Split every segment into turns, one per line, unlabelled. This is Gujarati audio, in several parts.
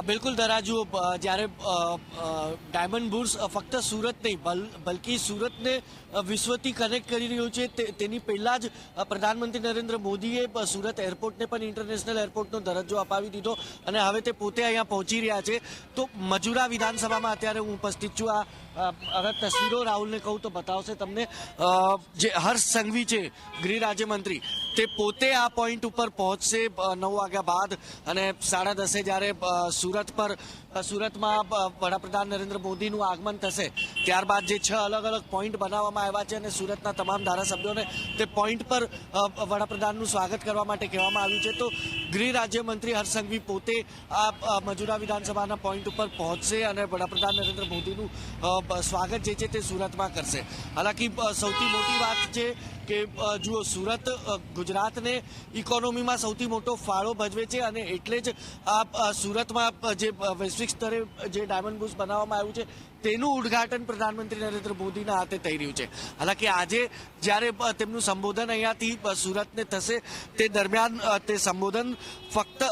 બિલકુલ દરાજુ જ્યારે ડાયમંડ બુર્સ ફક્ત સુરત નહીં, બલ- બલ્કિ સુરતને વિશ્વથી કનેક્ટ કરી રહ્યું છે. તેની પહેલાં જ પ્રધાનમંત્રી નરેન્દ્ર મોદીએ સુરત એરપોર્ટને પણ ઇન્ટરનેશનલ એરપોર્ટનો દરજ્જો અપાવી દીધો અને હવે તે પોતે અહીંયા પહોંચી રહ્યા છે. તો મજુરા વિધાનસભામાં અત્યારે હું ઉપસ્થિત છું. આ હવે તસવીરો રાહુલને કહું તો બતાવશે તમને. જે હર્ષ સંઘવી છે, ગૃહ રાજ્યમંત્રી. તે પોતે આ પોઈન્ટ ઉપર પહોંચશે નવ વાગ્યા બાદ અને સાડા દસે જ્યારે સુરત પર સુરતમાં વડાપ્રધાન નરેન્દ્ર મોદીનું આગમન થશે, ત્યારબાદ જે છ અલગ અલગ પોઈન્ટ બનાવવામાં આવ્યા છે અને સુરતના તમામ ધારાસભ્યોને તે પોઈન્ટ પર વડાપ્રધાનનું સ્વાગત કરવા માટે કહેવામાં આવ્યું છે. તો ગૃહ રાજ્યમંત્રી હર્ષ પોતે આ મજુરા વિધાનસભાના પોઈન્ટ ઉપર પહોંચશે અને વડાપ્રધાન નરેન્દ્ર મોદીનું સ્વાગત જે છે તે સુરતમાં કરશે. હાલાકી સૌથી મોટી વાત છે કે જુઓ, સુરત ગુજરાતને ઇકોનોમીમાં સૌથી મોટો ફાળો ભજવે છે અને એટલે જ આ સુરતમાં જે વૈશ્વિક સ્તરે જે ડાયમંડ બુશ બનાવવામાં આવ્યું છે, તેનું ઉદ્ઘાટન પ્રધાનમંત્રી નરેન્દ્ર મોદીના હાથે થઈ રહ્યું છે. હાલાકી આજે જ્યારે તેમનું સંબોધન અહીંયાથી સુરતને થશે, તે દરમિયાન તે સંબોધન ફક્ત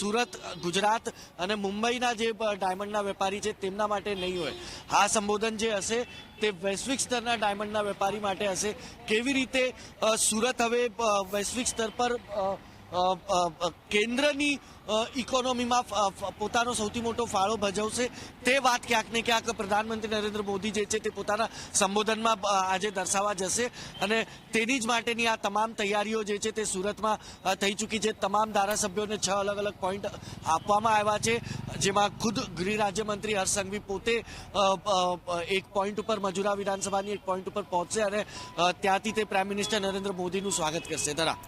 સુરત, ગુજરાત અને મુંબઈના જે ડાયમંડના વેપારી છે, તેમના માટે નહીં હોય. આ સંબોધન જે હશે, તે વૈશ્વિક સ્તરના ડાયમંડના વેપારી માટે હશે. કેવી રીતે સુરત હવે વૈશ્વિક સ્તર પર કેન્દ્રની ઇકોનોમીમાં પોતાનો સૌથી મોટો ફાળો ભજવશે તે વાત ક્યાંક ને ક્યાંક પ્રધાનમંત્રી નરેન્દ્ર મોદી જે છે તે પોતાના સંબોધનમાં આજે દર્શાવવા જશે. અને તેની જ માટેની આ તમામ તૈયારીઓ જે છે તે સુરતમાં થઈ ચૂકી છે. તમામ ધારાસભ્યોને છ અલગ અલગ પોઈન્ટ આપવામાં આવ્યા છે, જેમાં ખુદ ગૃહ રાજ્યમંત્રી હર્ષ સંઘવી પોતે એક પોઈન્ટ ઉપર મજુરા વિધાનસભાની એક પોઈન્ટ ઉપર પહોંચશે અને ત્યાંથી તે પ્રાઇમ મિનિસ્ટર નરેન્દ્ર મોદીનું સ્વાગત કરશે. ધરા